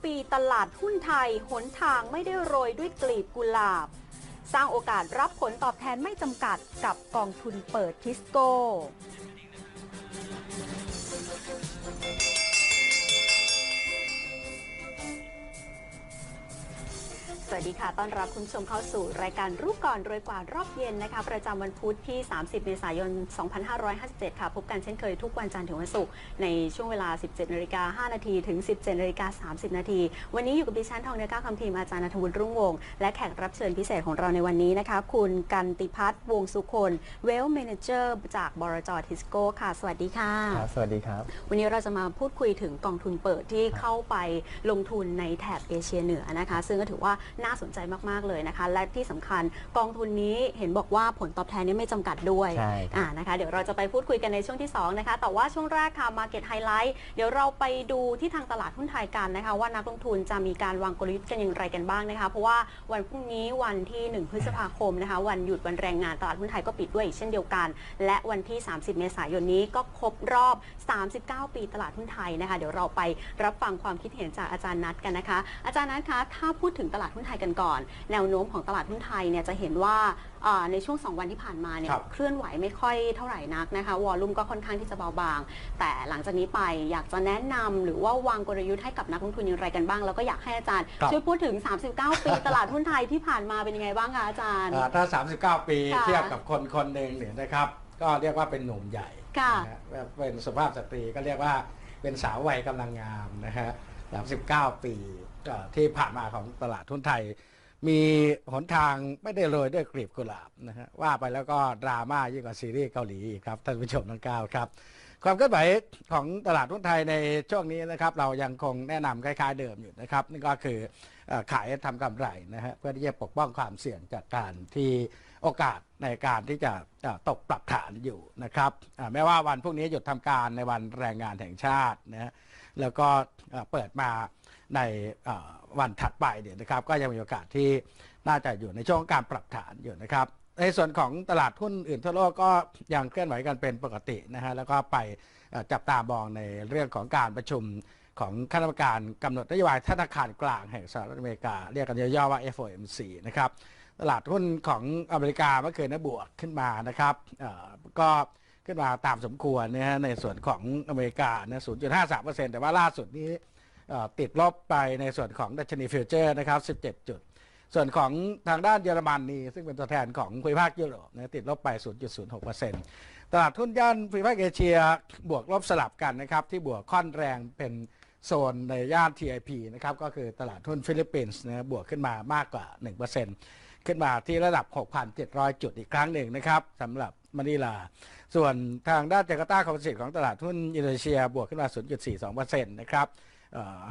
9 ปีตลาดหุ้นไทย หนทางไม่ได้โรยด้วยกลีบกุหลาบ สร้างโอกาสรับผลตอบแทนไม่จำกัดกับกองทุนเปิดทิสโก้ สวัสดีค่ะ ต้อนรับคุณผู้ชมเข้าสู่รายการรูปก่อนรวยกว่ารอบเย็นนะคะ ประจำวันพุธที่ 30 เมษายน 2557 ค่ะ พบกันเช่นเคยทุกวันจันทร์ถึงวันศุกร์ในช่วงเวลา 17นาฬิกา5นาทีถึง 17นาฬิกา30 นาที วันนี้อยู่กับดิฉันทองเนื้อก้าวคำพิมพ์อาจารย์นทวุฒิรุ่งวงศ์และแขกรับเชิญพิเศษของเราในวันนี้นะคะ คุณกันติพัฒน์วงสุคนเวลเมนเจอร์จากบรจทิสโก้ค่ะ สวัสดีค่ะ ครับสวัสดีครับ วันนี้เราจะมาพูดคุยถึงกองทุนเปิดที่เข้าไปลงทุนในแถบเอเชียเหนือนะคะ ซึ่งก็ถือว่าน่าสนใจมากๆเลยนะคะ และที่สำคัญกองทุนนี้เห็นบอกว่าผลตอบแทนนี่ไม่จำกัดด้วยใช่ครับอ่านะคะเดี๋ยวเราจะไปพูดคุยกันในช่วงที่ 2 นะคะ แต่ว่าช่วงแรกค่ะ Market Highlight เดี๋ยวเราไปดูที่ทางตลาดหุ้นไทยกันนะคะ ว่านักลงทุนจะมีการวางกลยุทธ์กันอย่างไรกันบ้างนะคะ เพราะว่าวันพรุ่งนี้วันที่ 1 พฤษภาคมนะคะ วันหยุดวันแรงงานตลาดหุ้นไทยก็ปิดด้วยอีกเช่นเดียวกัน และวันที่ 30 เมษายนนี้ก็ครบรอบ 39 ปีตลาดหุ้นไทยนะคะ เดี๋ยวเราไปรับฟังความคิดเห็นจากอาจารย์นัทกันนะคะ อาจารย์นัทคะถ้าพูดถึงตลาดหุ้นไทยกันก่อน แนวโน้มของตลาดหุ้นไทยเนี่ยจะเห็นว่าอ่าในช่วง 2 วันที่ผ่านมาเนี่ยครับเคลื่อนไหวไม่ค่อยเท่าไหร่นักนะคะวอลลุ่มก็ค่อนข้างที่จะเบาบาง แต่หลังจากนี้ไปอยากจะแนะนำหรือว่าวางกลยุทธ์ให้กับนักลงทุนอย่างไรกันบ้าง แล้วก็อยากให้อาจารย์ครับช่วยพูดถึง 39 ปีตลาดหุ้นไทยที่ผ่านมาเป็นยังไงบ้างคะอาจารย์อ่าถ้า 39 ปีค่ะเทียบกับคนคนหนึ่งเนี่ยนะครับ ก็เรียกว่าเป็นหนุ่มใหญ่ค่ะนะฮะเป็นสุภาพสตรีก็เรียกว่าเป็นสาววัยกำลังงามนะฮะ39 ปีก็ ที่ผ่านมาของตลาดทุนไทย มีหนทางไม่ได้โรยด้วยกลีบกุหลาบนะฮะว่าไปแล้วก็ดราม่ายิ่งกว่าซีรีส์เกาหลีครับท่านผู้ชมทั้งเก้าครับ ความเคลื่อนไหวของตลาดหุ้นไทยในช่วงนี้นะครับ เรายังคงแนะนำคล้าย ๆ เดิมอยู่นะครับนั่นก็คือขายทำกำไรนะฮะเพื่อที่จะปกป้องความเสี่ยงจากการที่โอกาส ในการที่จะตกปรับฐานอยู่นะครับแม้ว่าวันพรุ่งนี้หยุดทำการในวันแรงงานแห่งชาตินะฮะแล้วก็เปิดมาในวันถัดไปเนี่ยนะครับก็ยังมีโอกาสที่น่าจะอยู่ในช่วงการปรับฐานอยู่นะครับ ในส่วนของตลาดหุ้นอื่นทั่วโลกก็ยังเคลื่อนไหวกันเป็นปกตินะฮะแล้วก็ไปจับตามองในเรื่องของการประชุมของคณะกรรมการกำหนดนโยบายธนาคารกลางแห่งสหรัฐอเมริกา เรียกกันย่อๆว่า FOMC นะครับ ตลาดหุ้นของอเมริกาเมื่อคืนนะบวกขึ้นมานะครับก็ขึ้นมาตามสมควรนะฮะในส่วนของอเมริกานะ0.53%แต่ว่าล่าสุดนี้ติดลบไปในส่วนของดัชนีฟิวเจอร์นะครับ 17 จุด ส่วนของทางด้านเยอรมนนี่ซึ่งเป็นตัวแทนของภูมิภาคยุโรปนะติดลบไป 0.06%ตลาดทุนย่านภูมิภาคเอเชียบวกลบสลับกันนะครับ ที่บวกค่อนแรงเป็นโซนในย่าน TIP นะครับก็คือตลาดทุนฟิลิปปินส์นะบวกขึ้นมามากกว่า 1% ขึ้นมาที่ระดับ 6,700 จุดอีกครั้งหนึ่งนะครับสำหรับมะนิลา ส่วนทางด้านจาการ์ตาคอมเพสิตของตลาดทุนอินโดนีเซียบวกขึ้นมา 0.42%นะครับ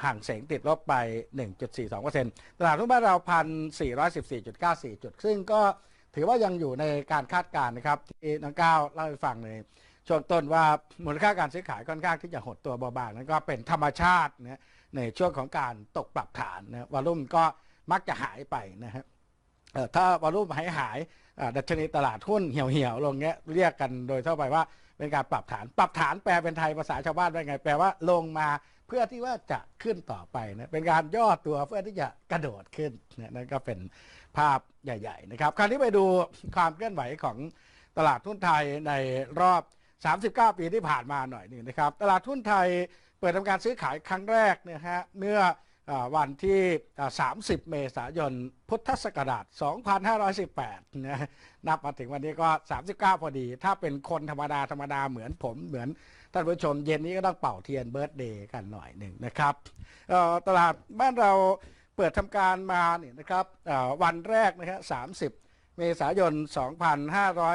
ห่างเสงติดลบไป 1.42%ตลาดหุ้นบ้านเรา 1,414.94 จุด ซึ่งก็ถือว่ายังอยู่ในการคาดการณ์นะครับ ที่น้องก้าวเล่าให้ฟังในช่วงต้นว่ามูลค่าการซื้อขายค่อนข้างที่จะหดตัวเบาบางนั้นก็เป็นธรรมชาตินะในช่วงของการตกปรับฐานนะวอลุ่มก็มักจะหายไปนะฮะเอ่อ ถ้าวอลุ่มหายหายๆดัชนีตลาดหุ้นเหี่ยวเหี่ยวๆลงเงี้ยเรียกกันโดยทั่วไปว่าเป็นการปรับฐาน ปรับฐานแปลเป็นไทยภาษาชาวบ้านว่าไง แปลว่าลงมาเพื่อที่ว่าจะขึ้นต่อไปนะเป็นการย่อตัวเพื่อที่จะกระโดดขึ้นนะนั่นก็เป็นภาพใหญ่ ๆ นะครับ คราวนี้ไปดูความเคลื่อนไหวของตลาดทุนไทยในรอบ 39 ปีที่ผ่านมาหน่อยหนึ่งนะครับ ตลาดทุนไทยเปิดทำการซื้อขายครั้งแรกเนยฮะเมื่อ วันที่ 30 เมษายน พุทธศักราช 2518 นะนับมาถึงวันนี้ก็ 39 พอดี ถ้าเป็นคนธรรมดา ธรรมดาเหมือนผมเหมือนท่านผู้ชมเย็นนี้ก็ต้องเป่าเทียนเบิร์ตเดย์กันหน่อยหนึ่งนะครับตลาดบ้านเราเปิดทำการมาเนี่ยนะครับวันแรกนะครับ30 เมษายน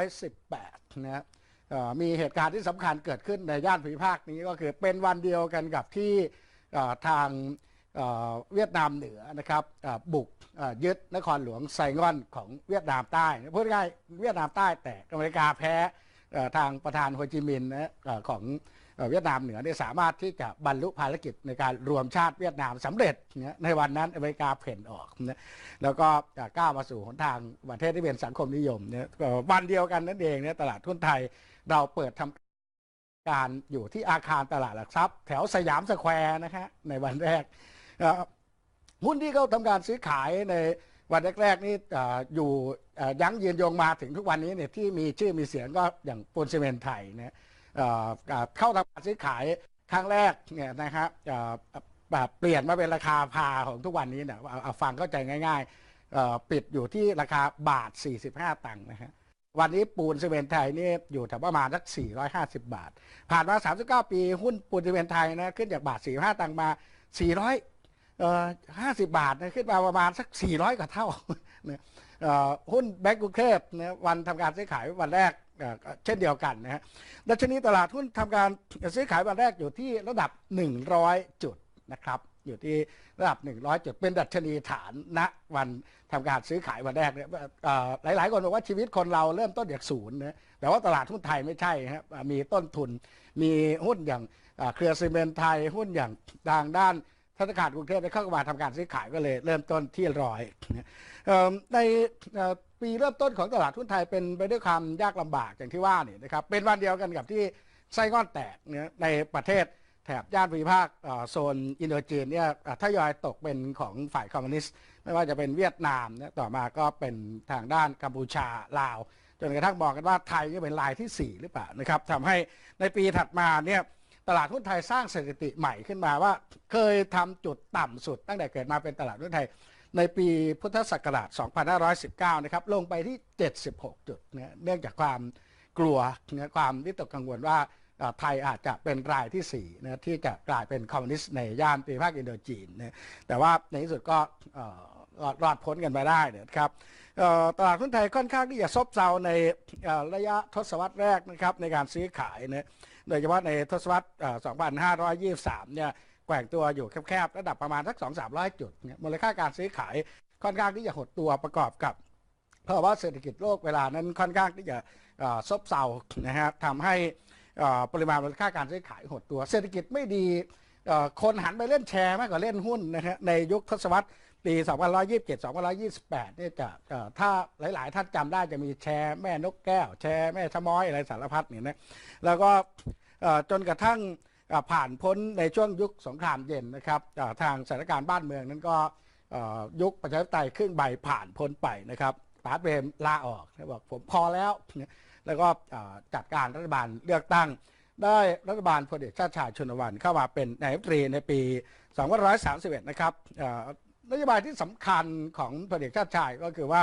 2518 นะฮะเอ่อมีเหตุการณ์ที่สำคัญเกิดขึ้นในย่านภูมิภาคนี้ก็คือเป็นวันเดียวกันกับที่ทาง เวียดนามเหนือนะครับบุกยึดนครหลวงไซงอนของเวียดนามใต้พูดง่ายเวียดนามใต้แตกอเมริกาแพ้ทางประธานโฮจิมินห์นะของเวียดนามเหนือเนี่ยสามารถที่จะบรรลุภารกิจในการรวมชาติเวียดนามสำเร็จนะในวันนั้นอเมริกาเพ่นออกนะแล้วก็ก้าวมาสู่หนทางประเทศที่เป็นสังคมนิยมเนี่ยวันเดียวกันนั่นเองเนี่ยตลาดทุนไทยเราเปิดทำการอยู่ที่อาคารตลาดหลักทรัพย์ แถวสยามสแควร์นะฮะในวันแรก หุ้นที่เขาทำการซื้อขายในวันแรกๆนี่อยู่ยั้งยืนยงมาถึงทุกวันนี้เนี่ยที่มีชื่อมีเสียงก็อย่างปูนซีเมนต์ไทยเอ่อเอ่อเข้าทำการซื้อขายครั้งแรกเนี่ยนะครับเอ่อแบบเปลี่ยนมาเป็นราคาพาของทุกวันนี้เนี่ยเอาฟังเข้าใจง่ายๆปิดอยู่ที่ราคาบาท 45 ตังค์นะฮะวันนี้ปูนซีเมนต์ไทยนี่อยู่แถวประมาณสัก 450 บาท ผ่านมา 39 ปีหุ้นปูนซีเมนต์ไทยนะขึ้นจากบาท 45 ตังค์มา 400เอ่อ ห้าสิบบาทนะขึ้นมาประมาณสัก400กว่าเท่านะเอ่อหุ้นแบงก์กรุงเทพนะวันทำการซื้อขายวันแรกเช่นเดียวกันนะฮะดัชนีตลาดหุ้นทำการซื้อขายวันแรกอยู่ที่ระดับ 100 จุดนะครับอยู่ที่ระดับ 100 จุดเป็นดัชนีฐานณวันทำการซื้อขายวันแรกเนี่ยหลาย ๆ คนบอกว่าชีวิตคนเราเริ่มต้นจากศูนย์นะแต่ว่าตลาดหุ้นไทยไม่ใช่ครับมีต้นทุน มีหุ้นอย่างเครือซีเมนต์ไทยหุ้นอย่างทางด้าน ธนาคารกรุงเทพได้เข้ามาทำการซื้อขายก็เลยเริ่มต้นที่ร้อยในปีเริ่มต้นของตลาดหุ้นไทยเป็นไปด้วยความยากลำบากอย่างที่ว่านี่นะครับเป็นวันเดียวกันกับที่ไส้ก้อนแตกเนี่ยในประเทศแถบย่านภูมิภาคโซนอินโดจีนเนี่ยอะทยอยตกเป็นของฝ่ายคอมมิวนิสต์ไม่ว่าจะเป็นเวียดนามเนี่ยต่อมาก็เป็นทางด้านกัมพูชาลาว จนกระทั่งบอกกันว่าไทยนี่เป็นรายที่ 4 หรือเปล่านะครับทำให้ในปีถัดมาเนี่ย ตลาดหุ้นไทยสร้างสถิติใหม่ขึ้นมาว่า เคยทำจุดต่ำสุด ตั้งแต่เกิดมาเป็นตลาดหุ้นไทย ในปีพุทธศักราช 2519 นะครับ ลงไปที่ 76 จุดนะเนื่องจากความกลัวนะความวิตกกังวลว่าไทยอาจจะเป็นรายที่4นะที่จะกลายเป็นคอมมิวนิสต์ในย่านภูมิภาคอินโดจีนนะแต่ว่าในที่สุดก็รอดพ้นกันมาได้นะครับตลาดหุ้นไทยค่อนข้างที่จะซบเซาในระยะทศวรรษแรกนะครับในการซื้อขายนะ โดยเฉพาะในทศวรรษเอ่อ2523 เนี่ยแกว่งตัวอยู่แคบๆ ระดับประมาณสัก 2-300 จุดเนี่ยมูลค่าการซื้อขายค่อนข้างที่จะหดตัวประกอบกับภาวะเศรษฐกิจโลกเวลานั้นค่อนข้างที่จะซบเซานะฮะทำให้อ่อปริมาณมูลค่าการซื้อขายหดตัว เศรษฐกิจไม่ดีอ่อคนหันไปเล่นแชร์มากกว่าเล่นหุ้นนะฮะในยุคทศวรรษ ปี2127 2128เนี่ยจะถ้าหลาย ๆ ท่านจำได้จะมีแชร์แม่นกแก้ว แชร์แม่ชะม้อยอะไรสารพัดเนี่ยนะแล้วก็จนกระทั่งผ่านพ้นในช่วงยุคสงครามเย็นนะครับทางสถานการณ์บ้านเมืองนั้นก็ยุคประชาธิปไตยครึ่งใบผ่านพ้นไปนะครับป๋าเปรมลาออกบอกผมพอแล้ว แล้วก็จัดการรัฐบาลเลือกตั้ง ได้รัฐบาลพลเอกชาติชายชนวันเข้ามาเป็นนายกรัฐมนตรีในปี 2531 นะครับ นโยบายที่สำคัญของพลเอกชาติชายก็คือว่า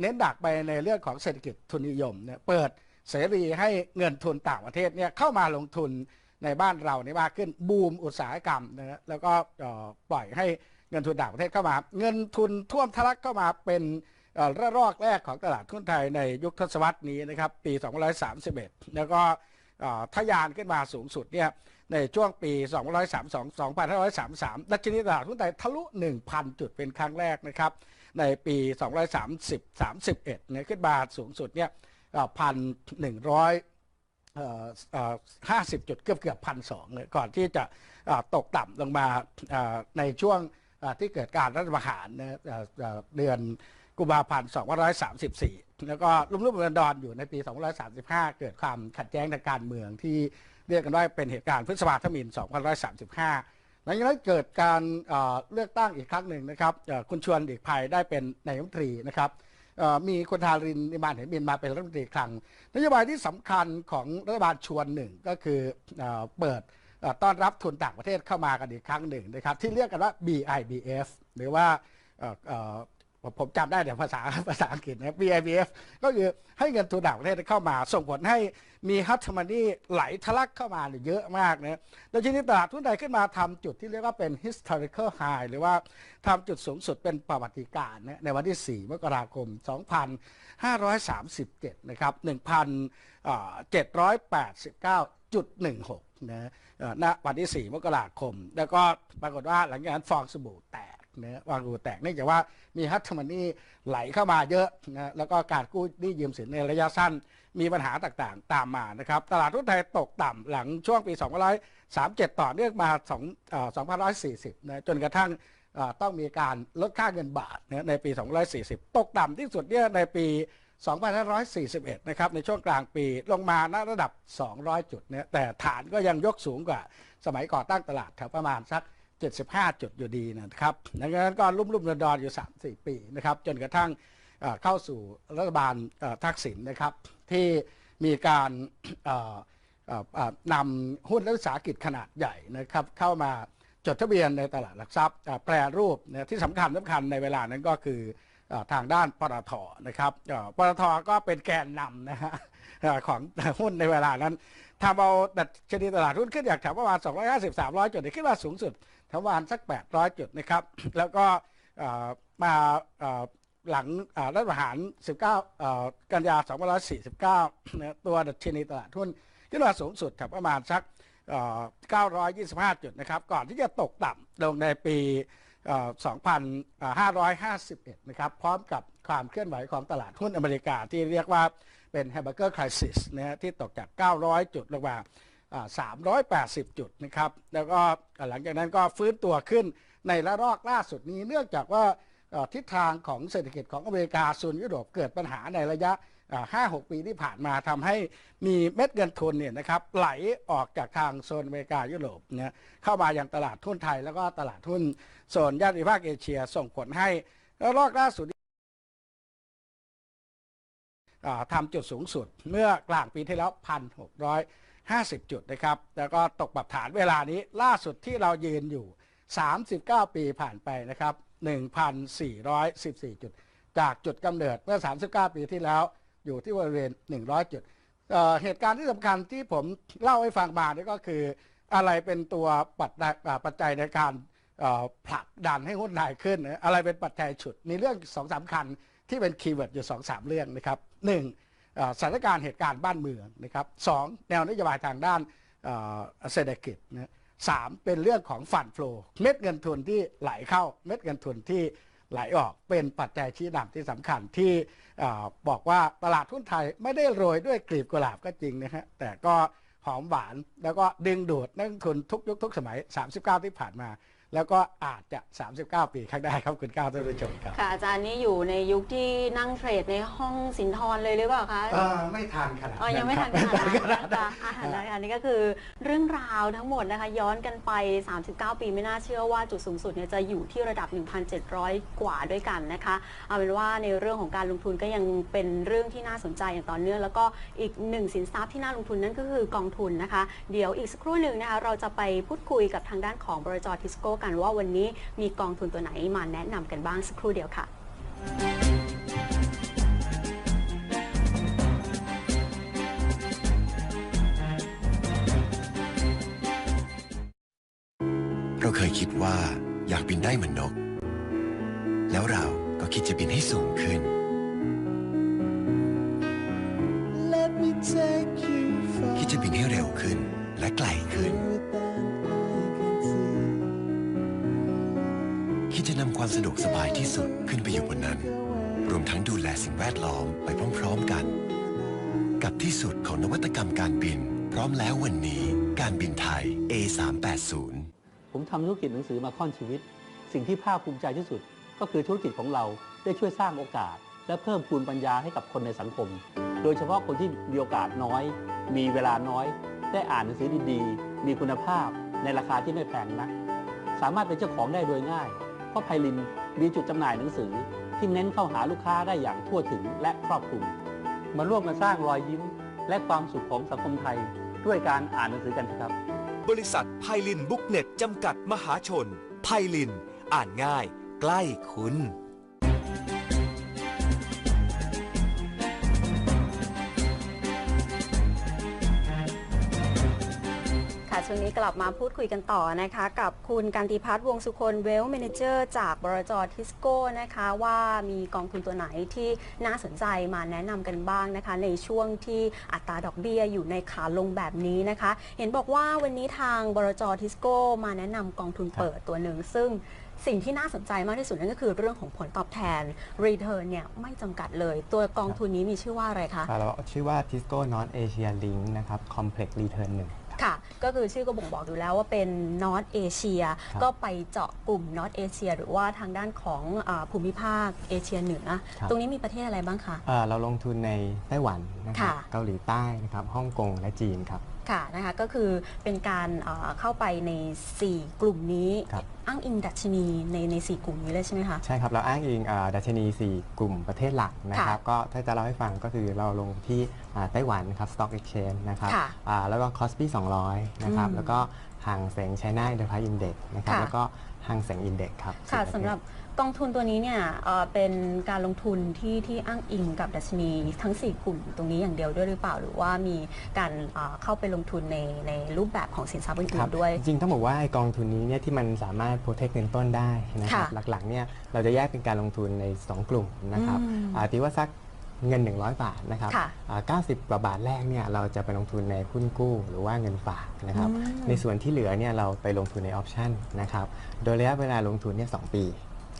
เน้นดักไปในเรื่องของเศรษฐกิจทุนนิยมเนี่ยเปิดเสรีให้เงินทุนต่างประเทศเนี่ยเข้ามาลงทุนในบ้านเรานี่มากขึ้นบูมอุตสาหกรรมนะฮะแล้วก็ปล่อยให้เงินทุนต่างประเทศเข้ามา เงินทุนท่วมทะลักเข้ามาเป็นระลอกแรกของตลาดทุนไทยในยุคทศวรรษนี้นะครับปี 2531 แล้วก็ทะยานขึ้นมาสูงสุดเนี่ย ในช่วงปี2532 2533 ดัชนีตลาดหุ้นไทยทะลุ 1,000 จุดเป็นครั้งแรกนะครับ ในปี 230 31เนี่ยขึ้นมาสูงสุดเนี่ยพันหนึ่งร้อยห้าสิบจุดเกือบเกือบพันสองเลยก่อนที่จะตกต่ำลงมาในช่วงที่เกิดการรัฐประหารเอ่อเอ่อเดือนกุมภาพันธ์2534 แล้วก็ลุ่มลุ่มดอนอยู่ในปี 2535 เกิดความขัดแย้งทางการเมืองที่ เรียกกันว่าเป็นเหตุการณ์พฤษภาธมิน2535 หลังจากนั้นเกิดการเอ่อเลือกตั้งอีกครั้งหนึ่งนะครับคุณชวนเด็กภัยได้เป็นนายกรัฐมนตรีนะครับมีคุณทารินนิมานเหมินมาเป็นรัฐมนตรีคลังนโยบายที่สำคัญของรัฐบาลชวนหนึ่งก็คือเอเปิดต้อนรับทุนต่างประเทศเข้ามากันอีกครั้งหนึ่งนะครับที่เรียกกันว่า BIBF หรือว่า ผมผมจำได้แต่ภาษาภาษาอังกฤษนะ BIBF ก็คือให้เงินทุนต่างประเทศเข้ามา ส่งผลให้มีฮัตมันนี่ไหลทะลักเข้ามาเนี่ยเยอะมากนะโดยชนิดตลาดทุนไทยขึ้นมาทำจุดที่เรียกว่าเป็น historical high หรือว่าทำจุดสูงสุดเป็นประวัติการนะในวันที่ 4 มกราคม 2537 นะครับ 1,789.16นะเอ่อณวันที่ 4 มกราคม แล้วก็ปรากฏว่าหลังจากนั้นฟองสบู่แตก นะฟองสบู่แตกเนื่องจากว่ามีฮัตมันนี่ไหลเข้ามาเยอะนะแล้วก็การกู้หนี้ยืมสินในระยะสั้น มีปัญหาต่างๆ ตามมานะครับ ตลาดหุ้นไทยตกต่ำหลังช่วงปี 2537 ต่อเนื่องมา2อ่อ2540นะจนกระทั่งต้องมีการลดค่าเงินบาทนะในปี 240 ตกต่ำที่สุดเนี่ยในปี 2541 นะครับ ในช่วงกลางปีลงมาณระดับ 200 จุดเนี่ยแต่ฐานก็ยังยกสูงกว่า สมัยก่อตั้งตลาดแถวประมาณสัก 75 จุดอยู่ดีนะครับดังนั้นก็รุ่มรุ่มๆดอนๆอยู่ 3-4 ปีนะครับ จนกระทั่งเข้าสู่รัฐบาลทักษิณนะครับ ที่มีการนำหุ้นและวิสาหกิจขนาดใหญ่นะครับ เข้ามาจดทะเบียนในตลาดหลักทรัพย์แปรรูปที่สำคัญสำคัญในเวลานั้นก็คืออทางด้านปตทนะครับปตทก็เป็นแกนนำนะฮะของหุ้นในเวลานั้นทำเอาดัชนีตลาดหุ้นขึ้นจากแถวประมาณ250 300 จุดเนี่ขึ้นมาสูงสุด แถวประมาณสัก 800 จุดนะครับ แล้วก็มาหลังรัฐประหาร 19 กันยา 2549นะตัวดัชนีตลาดหุ้นขึ้นมาสูงสุดแถวประมาณสัก 925 จุดนะครับ ก่อนที่จะตกต่ำลงในปี 2551 นะครับ พร้อมกับความเคลื่อนไหวของตลาดหุ้นอเมริกาที่เรียกว่าเป็น hamburger crisis นะฮะที่ตกจาก 900 จุดลงมา 380 จุดนะครับ แล้วก็หลังจากนั้นก็ฟื้นตัวขึ้นในระลอกล่าสุดนี้เนื่องจากว่าทิศทางของเศรษฐกิจของอเมริกาส่วนยุโรปเกิดปัญหาในระยะห้าหกปีที่ผ่านมาทำให้มีเม็ดเงินทุนเนี่ยนะครับไหลออกจากทางโซนอเมริกายุโรปเนี่ยเข้ามาอยังตลาดทุนไทย แล้วก็ตลาดทุนโซนย่านภูมิภาคเอเชียส่งผลให้ระลอกล่าสุดอ่าทำจุดสูงสุดเมื่อกลางปีที่แล้ว 50 จุดนะครับ แล้วก็ตกปรับฐานเวลานี้ล่าสุดที่เรายืนอยู่ 39 ปีผ่านไปนะครับ 1,414 จุด จากจุดกำเนิดเมื่อ 39 ปีที่แล้วอยู่ที่บริเวณ 100 จุดเอ่อเหตุการณ์ที่สำคัญที่ผมเล่าให้ฟังมานี่ก็คืออะไรเป็นตัวปัจจัยปัจจัยในการผลักดันให้หุ้นไทยขึ้น อะไรเป็นปัจจัยฉุด มีเรื่องสองสามคัญที่เป็นคีย์เวิร์ดอยู่สองสามเรื่องนะครับหนึ่ง สถานการณ์เหตุการณ์บ้านเมืองนะครับสองแนวนโยบายทางด้านเศรษฐกิจนะสามเป็นเรื่องของฟันโฟลเม็ดเงินทุนที่ไหลเข้าเม็ดเงินทุนที่ไหลออกเป็นปัจจัยชี้นำที่สำคัญที่อบอกว่าตลาดหุ้นไทยไม่ได้โรยด้วยกลีบกุหลาบก็จริงนะฮะแต่ก็หอมหวานแล้วก็ดึงดูดนักลงทุนทุกยุคทุกสมัย 39 ที่ผ่านมา แล้วก็อาจจะ 39 ปีข้างหน้าครับคุณก้าวท่านผู้ชมครับ ค่ะอาจารย์นี่อยู่ในยุคที่นั่งเทรดในห้องสินทรเลยหรือเปล่าคะ เออไม่ทันขนาดอ๋อ ยังไม่ทันขครับนาดนั้นนะคะอ่านะคะนี่ก็คือเรื่องราวทั้งหมดนะคะ ย้อนกันไป 39 ปีไม่น่าเชื่อว่าจุดสูงสุดเนี่ยจะอยู่ที่ระดับ 1,700 กว่าด้วยกันนะคะ เอาเป็นว่าในเรื่องของการลงทุนก็ยังเป็นเรื่องที่น่าสนใจอย่างต่อเนื่อง แล้วก็อีกหนึ่งสินทรัพย์ที่น่าลงทุนนั่นก็คือกองทุนนะคะ เดี๋ยวอีกสักครู่หนึ่งนะคะเราจะไปพูดคุยกับทางด้านของบริจทิสโก้กันว่าวันนี้มีกองทุนตัวไหนมาแนะนำกันบ้างสักครู่เดียวค่ะเราเคยคิดว่าอยากบินได้เหมือนนก แล้วเราก็คิดจะบินให้สูงขึ้น ดวกสบายที่สุดขึ้นไปอยู่บนนั้น รวมทั้งดูแลสิ่งแวดล้อมไปพร้อมๆกัน กับที่สุดของนวัตกรรมการบิน พร้อมแล้ววันนี้การบินไทย A380 ผมทำธุรกิจหนังสือมาค่อนชีวิต สิ่งที่ภาคภูมิใจที่สุด ก็คือธุรกิจของเราได้ช่วยสร้างโอกาส และเพิ่มพูนปัญญาให้กับคนในสังคม โดยเฉพาะคนที่มีโอกาสน้อย มีเวลาน้อย ได้อ่านหนังสือดีๆ มีคุณภาพในราคาที่ไม่แพงนัก สามารถเป็นเจ้าของได้โดยง่าย เพราะไพลินมีจุดจำหน่ายหนังสือที่เน้นเข้าหาลูกค้าได้อย่างทั่วถึงและครอบคลุม มาร่วมกันสร้างรอยยิ้ม และความสุขของสังคมไทย ด้วยการอ่านหนังสือกันครับ บริษัทไพลินบุ๊กเน็ตจำกัดมหาชนไพลิน อ่านง่าย ใกล้คุณ ช่วงนี้กลับมาพูดคุยกันต่อนะคะ กับคุณการติพัฒน์วงสุคนเวลเมนเจอร์จากบรจทิสโก้นะคะว่ามีกองทุนตัวไหนที่น่าสนใจมาแนะนำกันบ้างนะคะ ในช่วงที่อัตราดอกเบี้ยอยู่ในขาลงแบบนี้นะคะ เห็นบอกว่าวันนี้ทางบรจทิสโก้มาแนะนำกองทุนเปิดตัวหนึ่งซึ่งสิ่งที่น่าสนใจมากที่สุดนั่นก็คือเรื่องของผลตอบแทน Return เนี่ยไม่จำกัดเลย ตัวกองทุนนี้มีชื่อว่าอะไรคะ เราชื่อว่า Tisco Non Asia Link นะครับ Complex Return 1 ครับค่ะ ก็คือชื่อก็บ่งบอกอยู่แล้วว่าเป็น North Asia ครับก็ไปเจาะกลุ่ม North Asia หรือว่าทางด้านของอาภูมิภาคเอเชียเหนือ ครับ ตรงนี้มีประเทศอะไรบ้างคะ อ่าเราลงทุนในไต้หวันนะครับค่ะ เกาหลีใต้นะครับฮ่องกงและจีนครับ ค่ะนะคะก็คือเป็นการเอ่อเข้าไปใน 4 กลุ่มนี้ครับ อ้างอิงดัชนีในใน4กลุ่มนี้เลยใช่ไหมคะ ใช่ครับ เราอ้างอิงอ่าดัชนี 4 กลุ่มประเทศหลักนะครับ ก็ถ้าจะเล่าให้ฟังก็คือเราลงที่อ่าไต้หวันครับ Stock Exchange นะครับค่ะอ่าแล้วก็ c o s p i 200 นะครับ อืมแล้วก็หางเสง China Enterprise Index นะครับ ค่ะ แล้วก็หางเสง Index ครับค่ะสี่ประเทศสำหรับ กองทุนตัวนี้เนี่ยเอ่อเป็นการลงทุนที่ที่อ้างอิงกับดัชนีทั้ง 4 กลุ่มตรงนี้อย่างเดียวด้วยหรือเปล่าหรือว่ามีการเอ่อเข้าไปลงทุนในในรูปแบบของสินทรัพย์อื่ครันบๆด้วย จริงๆต้องบอกว่าไอ้กองทุนนี้เนี่ยที่มันสามารถ protect เงินต้นได้นะครับค่ะหลักๆเนี่ยเราจะแยกเป็นการลงทุนใน 2 กลุ่มนะครับอืมอ่าตีว่าสักเงิน 100 บาทนะครับค่ะอ่า90กว่าบาทแรกเนี่ยเราจะไปลงทุนในหุ้นกู้หรือว่าเงินฝากนะครับอืม ในส่วนที่เหลือเนี่ยเราไปลงทุนในออปชันนะครับโดยระยะเวลาลงทุนเนี่ยสปี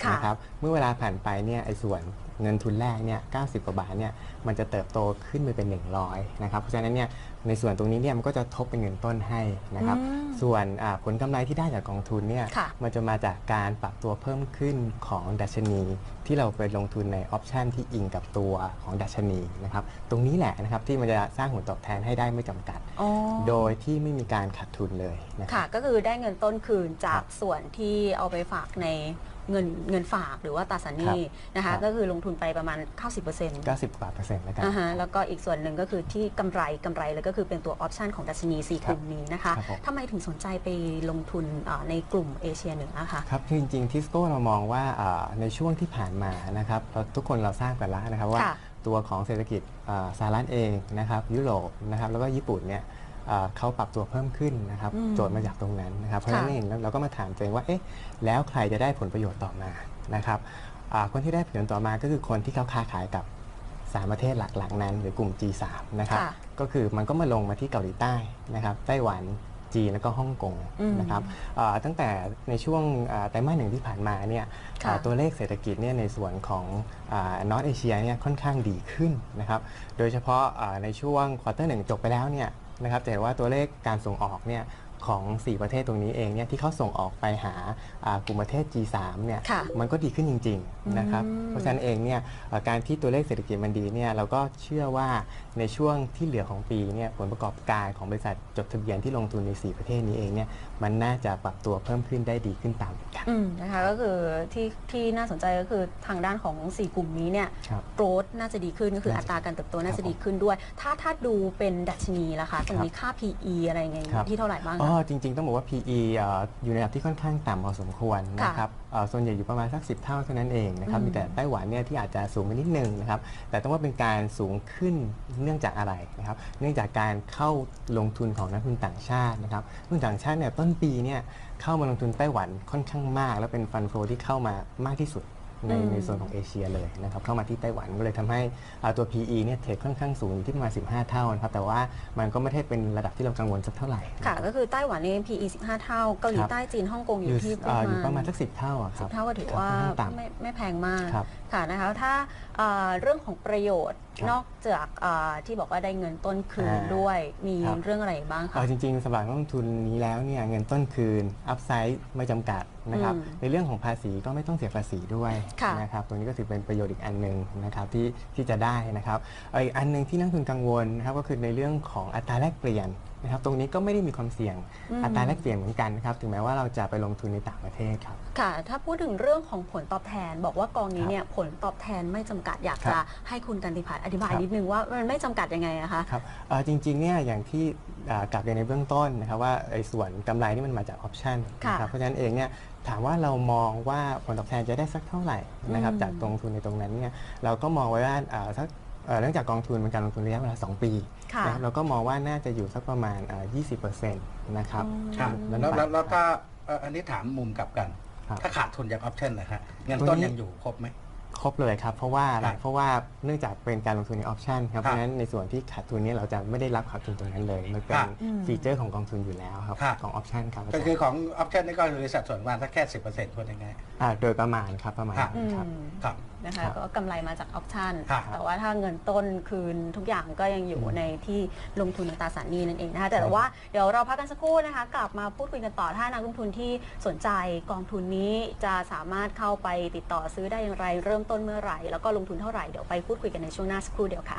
ค่ะนะครับเมื่อเวลาผ่านไปเนี่ยไอ้ส่วนเงินทุนแรกเนี่ย90กว่าบาทเนี่ยมันจะเติบโตขึ้นไปเป็น 100นะครับเพราะฉะนั้นเนี่ยในส่วนตรงนี้เนี่ยมันก็จะทบเป็นเงินต้นให้นะครับอืมส่วนอ่าผลกำไรที่ได้จากกองทุนเนี่ยค่ะมันจะมาจากการปรับตัวเพิ่มขึ้นของดัชนี ที่เราไปลงทุนในออปชันที่อิงกับตัวของดัชนีนะครับตรงนี้แหละนะครับที่มันจะสร้างผลตอบแทนให้ได้ไม่จำกัดอ๋อโดยที่ไม่มีการขาดทุนเลยนะครับค่ะก็คือได้เงินต้นคืนจากครับส่วนที่เอาไปฝากใน เงินเงินฝากหรือว่าตราสารหนี้นะครัคะบก็คือลงทุนไปประมาณ 90% 90กว่าเปอร์เซ็นต์แล้วกันอ่าฮะแล้วก็อีกส่วนหนึ่งก็คือที่กำไรกำไรเลยก็คือเป็นตัวออปชันของดัชนี4กลุ่มนี้นะคะครับผม ทำไมถึงสนใจไปลงทุนอ่าในกลุ่มเอเชียเหนือคะ ครับคือจริงๆทิสโก้เรามองว่าอ่าในช่วงที่ผ่านมานะครับเราทุกคนเราทราบกันแล้วนะครับว่า ค่ะตัวของเศรษฐกิจอ่าสหรัฐเองนะครับยุโรปนะครับแล้วก็ญี่ปุ่นเนี่ยอ่า เขาปรับตัวเพิ่มขึ้นนะครับอืมโจทย์มาจากตรงนั้นนะครับเพราะฉะนั้นค่ะเองเราก็มาถามตัวเองว่าเอ๊ะแล้วใครจะได้ผลประโยชน์ต่อมานะครับอ่าคนที่ได้ผลประโยชน์ต่อมาก็คือคนที่เขาค้าขายกับสามประเทศหลักๆนั้น หรือกลุ่ม G3 นะครับค่ะก็คือมันก็มาลงมาที่เกาหลีใต้นะครับไต้หวันจีนแล้วก็ฮ่องกงอืมนะครับอ่าตั้งแต่ในช่วงอ่าไตรมาสหนึ่งที่ผ่านมาเนี่ยค่ะอ่าตัวเลขเศรษฐกิจเนี่ยในส่วนของนอตเอเชียเนี่ยค่อนข้างดีขึ้นนะครับโดยเฉพาะอ่าในช่วงควอเตอร์หนึ่งจบไปแล้วเนี่ย นะครับจะเห็นว่าตัวเลขการส่งออกเนี่ย ของ 4 ประเทศตรงนี้เองเนี่ยที่เขาส่งออกไปหาอ่ากลุ่มประเทศ G3 เนี่ยค่ะมันก็ดีขึ้นจริงๆนะครับอืมเพราะฉะนั้นเองเนี่ยเอ่อการที่ตัวเลขเศรษฐกิจมันดีเนี่ยเราก็เชื่อว่าในช่วงที่เหลือของปีเนี่ยผลประกอบการของบริษัทจดทะเบียนที่ลงทุนใน 4 ประเทศนี้เองเนี่ยมันน่าจะปรับตัวเพิ่มขึ้นได้ดีขึ้นตามกันอืมนะคะก็คือที่ที่น่าสนใจก็คือทางด้านของ 4 กลุ่มนี้เนี่ยครับโกรธน่าจะดีขึ้นก็คือน่าอัจะตราการเติบโตน่าครัจะบผมดีขึ้นด้วย ถ้าถ้าดูเป็นดัชนีล่ะคะตรงนี้ครับค่า PE อะไรยังไงครับที่เท่าไหร่บ้างอ๋อคะจริงๆ ต้องบอกว่า PE เอ่ออยู่ในระดับที่ค่อนข้างต่ำพอสมควรค่ะนะครับเอ่อส่วนใหญ่อยู่ประมาณสัก 10 เท่าเท่านั้นเองนะครับอืมมีแต่ไต้หวันเนี่ยที่อาจจะสูงไปนิดนึงนะครับ แต่ต้องว่าเป็นการสูงขึ้นเนื่องจากอะไรนะครับ เนื่องจากการเข้าลงทุนของนักทุนต่างชาตินะครับนักทุนต่างชาติเนี่ยต้นปีเนี่ยเข้ามาลงทุนไต้หวันค่อนข้างมาก แล้วเป็นฟันโฟที่เข้ามามากที่สุด ในอืมในโซนของเอเชียเลยนะครับเข้ามาที่ไต้หวันก็เลยทำให้อ่าตัว PE เนี่ยเทรดค่อนข้างสูงอยู่ที่ประมาณ 15 เท่านะครับแต่ว่ามันก็ไม่ได้เป็นระดับที่เรากังวลสักเท่าไหร่ค่ะก็คือไต้หวันนี่ PE 15 เท่าเกาหลีครับใต้จีนฮ่องกงออยู่ยู่ที่เอ่ออยู่ปประระมามาณณสักสิบเท่าอะคสิรับบเท่าก็ถือว่าค่อนข้างต่ำไม่ไม่แพงมากครับค่ะนะคะถ้า เอ่อเรื่องของประโยชน์ครับนอกจากเอ่อที่บอกว่าได้เงินต้นคืนอ่าด้วยมีครับ เรื่องอะไรบ้างเอ่คะอจริงๆสำหรับนักลงทุนนี้แล้วเนี่ยเงินต้นคืนอัพไซด์ไม่จำกัดนะครับอืมในเรื่องของภาษีก็ไม่ต้องเสียภาษีด้วยค่ะ นะครับตรงนี้ก็ถือเป็นประโยชน์อีกอันหนึ่งนะครับที่ที่จะได้นะครับเอ่ออีกอันหนึ่งที่นักลงทุนกังวลนะครับก็คือในเรื่องของอัตราแลกเปลี่ยนนะครับตรงนี้ก็ไม่ได้มีความเสี่ยงอืม อัตราแลกเปลี่ยนเหมือนกันนะครับถึงแม้ว่าเราจะไปลงทุนในต่างประเทศครับ ค่ะ ถ้าพูดถึงเรื่องของผลตอบแทน บอกว่ากองนี้ครับเนี่ยผลตอบแทนไม่จำกัดอยากครับจะให้คุณกันติพัฒน์อธิบายครับ นิดนึงว่ามันไม่จำกัดยังไงอะคะ ครับเอ่อจริงๆเนี่ยอย่างที่อ่ากลับเรียนในเบื้องต้นนะครับว่าไอ้ส่วนกำไรนี่มันมาจากออปชันค่ะนะครับเพราะฉะนั้นเองเนี่ยถามว่าเรามองว่าผลตอบแทนจะได้สักเท่าไหร่นะครับอืมจากตรงทุนในตรงนั้นเนี่ยเราก็มองไว้ว่าอ่าสัก เอ่อเนื่องจากกองทุนเป็นการลงทุนระยะเวลา 2 ปีค่ะนะครับเราก็มองว่าน่าจะอยู่สักประมาณอ่า20%นะครับอืมครับอืมแล้วแล้วแล้วถ้าเอ่ออันนี้ถามมุมกลับกัน ครับ ถ้าขาดทุนจากออปชั่นนะฮะเงินต้นยังอยู่ครบไหม ครบเลยครับ เพราะว่าอะไรครับเพราะว่าเนื่องจากเป็นการลงทุนในออปชันครับ ครับเพราะฉะนั้นในส่วนที่ขาดทุนเนี้เราจะไม่ได้รับขาดทุนตรงนั้นเลย มันเป็ครันบอืมฟีเจอร์ของกองทุนอยู่แล้วครับ ครับ ของออปชันครับอาก็จารย์คือของออปชั่นนี่ก็คือสัดส่วนประมาณสักแค่สิบเปอร์เซ็นต์พูดง่ายอ่าโดยประมาณครับประมาณครับ อืนั้นครับมๆครับ นะคะครับก็กำไรมาจากออปชันครับแต่ว่าถ้าเงินต้นคืนทุกอย่างก็ยังอยู่อืมในที่ลงทุนในตราสารหนี้นั่นเองนะคะแต่ใช่ครับว่าเดี๋ยวเราพักกันสักครู่นะคะ กลับมาพูดคุยกันต่อถ้านักลงทุนที่สนใจกองทุนนี้จะสามารถเข้าไปติดต่อซื้อได้อย่างไร เริ่มต้นเมื่อไหร่ แล้วก็ลงทุนเท่าไหร่เดี๋ยวไปพูดคุยกันในช่วงหน้าสักครู่เดียวค่ะ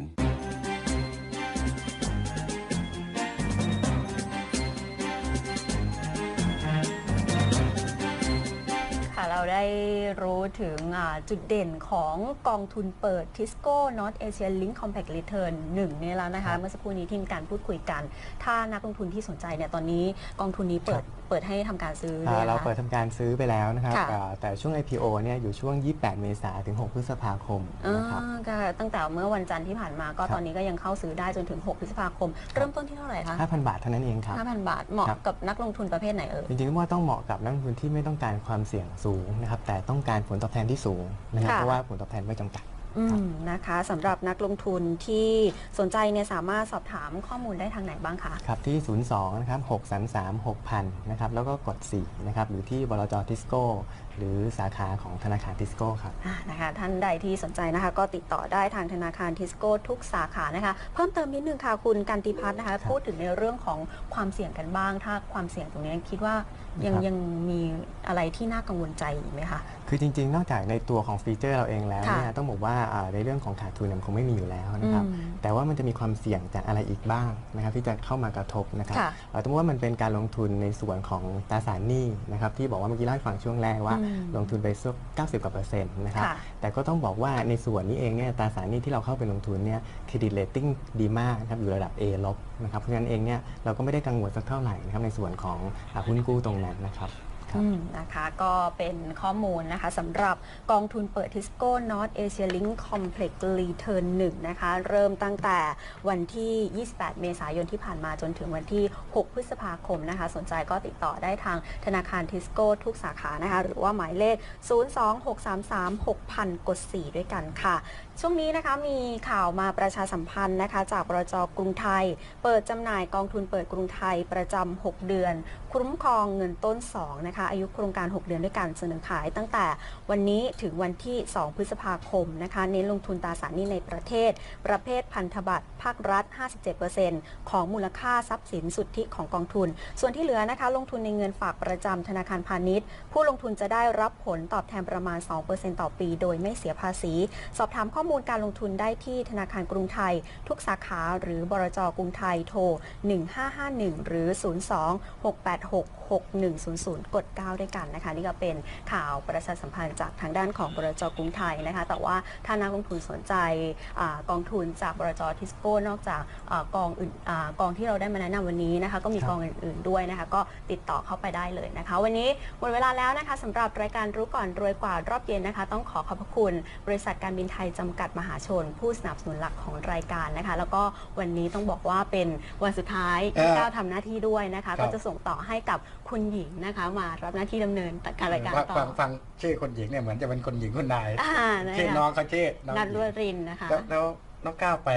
ถึงอ่าจุดเด่นของกองทุนเปิด Tisco North Asia Link Compact Return 1เนี่ยแล้วนะคะ เมื่อสักครู่นี้ที่มีการพูดคุยกัน ถ้านักลงทุนที่สนใจเนี่ยตอนนี้กองทุนนี้เปิดเปิดให้ทำการซื้ออ่าเนี่ยเรานะคะเปิดทำการซื้อไปแล้วนะครับค่ะอ่าแต่ช่วง IPO เนี่ยอยู่ช่วง 28 เมษายนถึง 6 พฤษภาคมอ่านะครับก็ตั้งแต่เมื่อวันจันทร์ที่ผ่านมาก็ครับตอนนี้ก็ยังเข้าซื้อได้จนถึง 6 พฤษภาคม เริ่มต้นที่เท่าไหร่คะ 5,000 บาทเท่านั้นเองครับ 5,000 บาทเหมาะครับกับนักลงทุนประเภทไหนเอ่ยจริงๆว่าต้องเหมาะกับนักลงทุนที่ไม่ต้องการความเสี่ยงสูงนะครับแต่ต้องการผลตอบแทนที่สูงนะครับค่ะ เพราะว่าผลตอบแทนไม่จำกัด อืมนะคะสำหรับนักลงทุนที่สนใจเนี่ยสามารถสอบถามข้อมูลได้ทางไหนบ้างคะ ครับที่ 02 นะครับ 633 6000 นะครับ แล้วก็กด 4 นะครับ หรือที่บลจทิสโก้ หรือสาขาของธนาคารทิสโก้ครับ อ่านะคะท่านใดที่สนใจนะคะ ก็ติดต่อได้ทางธนาคารทิสโก้ทุกสาขานะคะ เพิ่มเติมนิดนึงค่ะคุณกันติพัฒน์นะคะครับพูดถึงในเรื่องของความเสี่ยงกันบ้าง ถ้าความเสี่ยงตรงนี้คิดว่ายังครับ ยังมีอะไรที่น่ากังวลใจอีกไหมคะ คือจริง ๆ นอกจากในตัวของฟีเจอร์เราเองแล้วค่ะเนี่ยต้องบอกว่าอ่าในเรื่องของขาดทุนเนี่ยมันคงไม่มีอยู่แล้วนะครับอืมแต่ว่ามันจะมีความเสี่ยงจากอะไรอีกบ้างนะครับที่จะเข้ามากระทบนะครับค่ะเอ่อต้องบอกว่ามันเป็นการลงทุนในส่วนของตราสารหนี้นะครับที่บอกว่าเมื่อกี้เล่าให้ฟังช่วงแรกว่าอืมลงทุนไปสัก90กว่าเปอร์เซ็นต์นะครับค่ะแต่ก็ต้องบอกว่าในส่วนนี้เองเนี่ยตราสารหนี้ที่เราเข้าไปลงทุนเนี่ยเครดิตเรตติ้งดีมากนะครับอยู่ระดับ A ลบนะครับเพราะฉะนั้นเองเนี่ยเราก็ไม่ได้กังวลสักเท่าไหร่นะครับในส่วนของอ่าหุ้นกู้ตรงนั้นนะครับครับอืม นะคะก็เป็นข้อมูลนะคะสำหรับกองทุนเปิด Tisco North Asia Link Complex Return 1นะคะเริ่มตั้งแต่วันที่ 28 เมษายนที่ผ่านมาจนถึงวันที่ 6 พฤษภาคมนะคะสนใจก็ติดต่อได้ทางธนาคาร Tisco ทุกสาขานะคะหรือว่าหมายเลข 026336000 กด 4 ด้วยกันค่ะ ช่วงนี้นะคะมีข่าวมาประชาสัมพันธ์นะคะจากบรจกรุงไทย เปิดจำหน่ายกองทุนเปิดกรุงไทยประจำ6 เดือน คุ้มครองเงินต้น2นะคะอายุโครงการ 6 เดือนด้วยการเสนอขาย ตั้งแต่วันนี้ถึงวันที่ 2 พฤษภาคมนะคะเน้นลงทุนตราสารหนี้ในประเทศ ประเภทพันธบัตรภาครัฐ 57%ของมูลค่าทรัพย์สินสุทธิของกองทุน ส่วนที่เหลือนะคะ ลงทุนในเงินฝากประจำธนาคารพาณิชย์ ผู้ลงทุนจะได้รับผลตอบแทนประมาณ 2%ต่อปี โดยไม่เสียภาษี สอบถามข้อมูลการลงทุนได้ที่ธนาคารกรุงไทย ทุกสาขาหรือบรจกรุงไทยโทร 1551 หรือ 02 686 6100 กด9 ด้วยกันนะคะ นี่ก็เป็นข่าวประชาสัมพันธ์จากทางด้านของบรจกรุงไทยนะคะ แต่ว่าถ้านักลงทุนสนใจอากองทุนจากบรจทิสโก้นอกจากอากองอื่นอากองที่เราได้มาแนะนำวันนี้นะคะ ก็มีครับกองอื่นๆด้วยนะคะ ก็ติดต่อเข้าไปได้เลยนะคะ วันนี้หมดเวลาแล้วนะคะสำหรับรายการรู้ก่อนรวยกว่ารอบเย็นนะคะ ต้องขอขอบพระคุณ บริษัทการบินไทยจำกัดมหาชน ผู้สนับสนุนหลักของรายการนะคะ แล้วก็วันนี้ต้องบอกว่าเป็นวันสุดท้ายที่เออก้าวทำหน้าที่ด้วยนะคะครับก็จะส่งต่อให้กับคุณหญิงนะคะมารับหน้าที่ดำเนินการรายการต่อฟังฟังชื่อคนหญิงเนี่ยเหมือนจะเป็นคนหญิงคนนายอ่านะชื่อคะน้องเขาชื่อน้องนัดหญิวงรินทร์นะคะแล้วแล้วน้องก้าวไป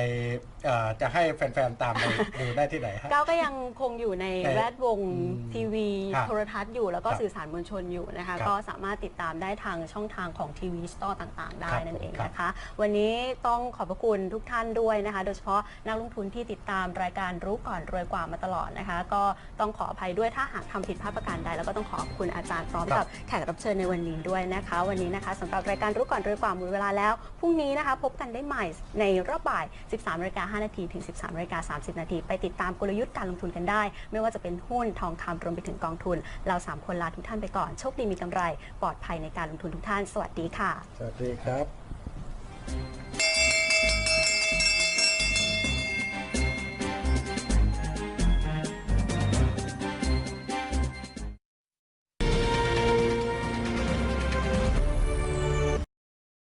เอ่อจะให้แฟนๆ ตามไปดูได้ที่ไหนฮะ ก้าวก็ยังคงอยู่ในในแวดวงอืมทีวี ครับโทรทัศน์อยู่แล้วก็ครับสื่อสารมวลชนอยู่นะคะครับก็สามารถติดตามได้ทางช่องทางของทีวีสตอร์ต่าง ๆ ได้ครับนั่นเองครับนะคะ วันนี้ต้องขอบพระคุณทุกท่านด้วยนะคะ โดยเฉพาะนักลงทุนที่ติดตามรายการรู้ก่อนรวยกว่ามาตลอดนะคะ ก็ต้องขออภัยด้วยถ้าหากทำผิดพลาดประการใดแล้วก็ต้องขอบคุณอาจารย์พร้อมกับแขกรับเชิญในวันนี้ด้วยนะคะ วันนี้นะคะสำหรับรายการรู้ก่อนรวยกว่าหมดเวลาแล้วพรุ่งนี้นะคะ พบกันได้ใหม่ในรอบบ่าย 13นาฬิกา5 นาทีถึง 13นาฬิกา30 นาที ไปติดตามกลยุทธ์การลงทุนกันได้ ไม่ว่าจะเป็นหุ้นทองคำรวมไปถึงกองทุน เราสามคนลาทุกท่านไปก่อน โชคดีมีกำไร ปลอดภัยในการลงทุนทุกท่าน สวัสดีค่ะ สวัสดีครับ